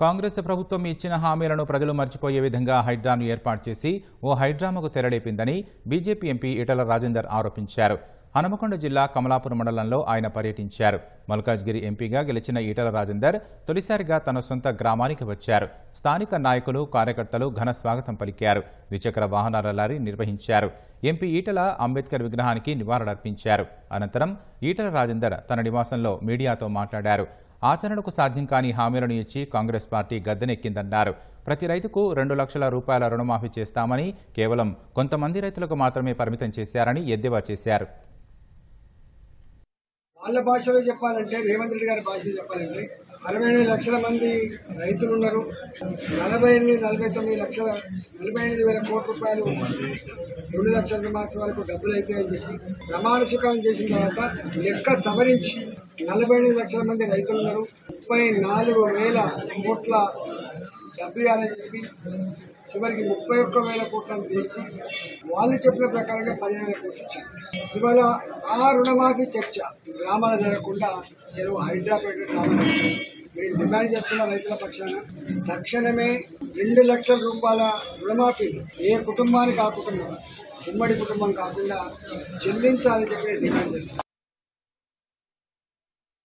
కాంగ్రెస్ ప్రభుత్వం ఇచ్చిన హామీలను ప్రజలు మర్చిపోయే విధంగా హైడ్రాను ఏర్పాటు చేసి ఓ హైడ్రామాకు తెరలేపిందని బీజేపీ ఎంపీ ఈటల రాజేందర్ ఆరోపించారు. హనుమకొండ జిల్లా కమలాపురం మండలంలో ఆయన పర్యటించారు. మల్కాజ్గిరి ఎంపీగా గెలిచిన ఈటల రాజేందర్ తొలిసారిగా తన సొంత గ్రామానికి వచ్చారు. స్థానిక నాయకులు కార్యకర్తలు ఘన స్వాగతం పలికారు. ద్విచక్ర వాహనాల లారీ నిర్వహించారు. ఎంపీ ఈటల అంబేద్కర్ విగ్రహానికి నివాళులర్పించారు. అనంతరం ఈటల రాజేందర్ తన నివాసంలో మీడియాతో మాట్లాడారు. ఆచరణకు సాధ్యం కాని హామీలను ఇచ్చి కాంగ్రెస్ పార్టీ గద్దెనెక్కిందన్నారు. ప్రతి రైతుకు రెండు లక్షల రూపాయల రుణమాఫీ చేస్తామని కేవలం కొంతమంది రైతులకు మాత్రమే పరిమితం చేశారని ఎద్దేవా చేశారు. వాళ్ళ భాషలో చెప్పాలంటే రేవంత్ రెడ్డి గారి భాషలో చెప్పాలంటే అరవై ఎనిమిది లక్షల మంది రైతులు ఉన్నారు. నలభై ఎనిమిది నలభై తొమ్మిది లక్షల నలభై ఎనిమిది వేల కోట్ల రూపాయలు రెండు లక్షల మాత్రం వరకు డబ్బులు అయితే అని చెప్పి ప్రమాణ స్వీకారం చేసిన తర్వాత లెక్క సవరించి నలభై ఎనిమిది లక్షల మంది రైతులు ఉన్నారు. ముప్పై నాలుగు వేల కోట్ల డబ్బు ఇవ్వాలని చెప్పి చివరికి ముప్పై ఒక్క వేల కోట్లను తెచ్చి వాళ్ళు చెప్పిన ప్రకారంగా పదిహేను కోట్లు ఇచ్చారు. ఇవాళ ఆ రుణమాఫీ చర్చ గ్రామాల జరగకుండా నేను హైదరాబాద్ గ్రామాలు మేము డిమాండ్ చేస్తున్న రైతుల పక్షాన తక్షణమే రెండు లక్షల రూపాయల రుణమాఫీ ఏ కుటుంబానికి ఆ కుటుంబం ఉమ్మడి కుటుంబం కాకుండా చెల్లించాలని చెప్పి డిమాండ్ చేస్తున్నాను